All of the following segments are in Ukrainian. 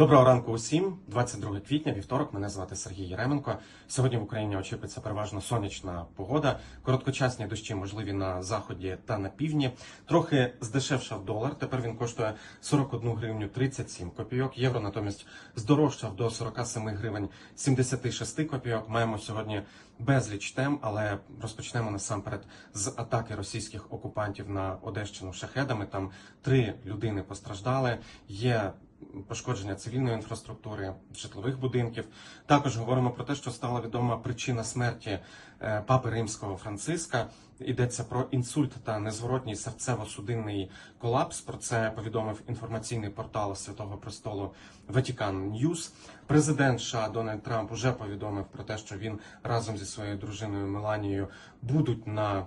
Доброго ранку усім. 22 квітня, вівторок. Мене звати Сергій Єременко. Сьогодні в Україні очікується переважно сонячна погода. Короткочасні дощі можливі на заході та на півдні. Трохи здешевшав долар. Тепер він коштує 41 гривню 37 копійок. Євро натомість здорожчав до 47 гривень 76 копійок. Маємо сьогодні безліч тем, але розпочнемо насамперед з атаки російських окупантів на Одещину шахедами. Там три людини постраждали. Є пошкодження цивільної інфраструктури, житлових будинків. Також говоримо про те, що стала відома причина смерті е, папи римського Франциска. Йдеться про інсульт та незворотній серцево-судинний колапс. Про це повідомив інформаційний портал Святого Престолу Vatican News. Президент США Дональд Трамп уже повідомив про те, що він разом зі своєю дружиною Меланією будуть на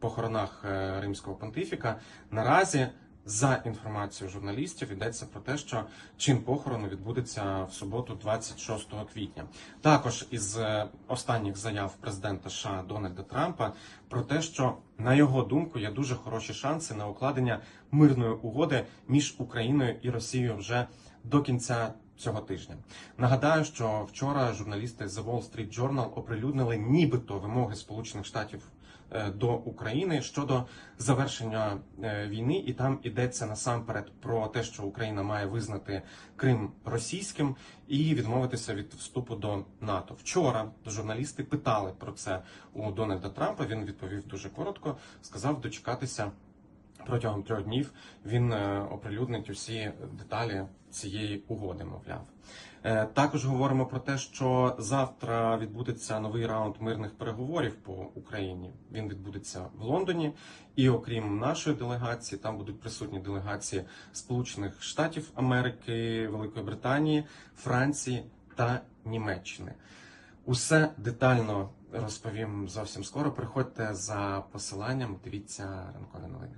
похоронах е, римського понтифіка. Наразі за інформацією журналістів йдеться про те, що чин похорону відбудеться в суботу, 26 квітня. Також із е, останніх заяв президента США Дональда Трампа про те, що на його думку є дуже хороші шанси на укладення мирної угоди між Україною і Росією вже до кінця. Цього тижня нагадаю, що вчора журналісти The Wall Street Journal оприлюднили нібито вимоги Сполучених Штатів е, до України щодо завершення е, війни, і там йдеться насамперед про те, що Україна має визнати Крим російським і відмовитися від вступу до НАТО. Вчора журналісти питали про це у Дональда Трампа. Він відповів дуже коротко, сказав дочекатися. Протягом трьох днів він е, оприлюднить усі деталі цієї угоди, мовляв. Е, Також говоримо про те, що завтра відбудеться новий раунд мирних переговорів по Україні. Він відбудеться в Лондоні, і окрім нашої делегації, там будуть присутні делегації Сполучених Штатів Америки, Великої Британії, Франції та Німеччини. Усе детально розповім зовсім скоро. Приходьте за посиланням. Дивіться ранкові новини.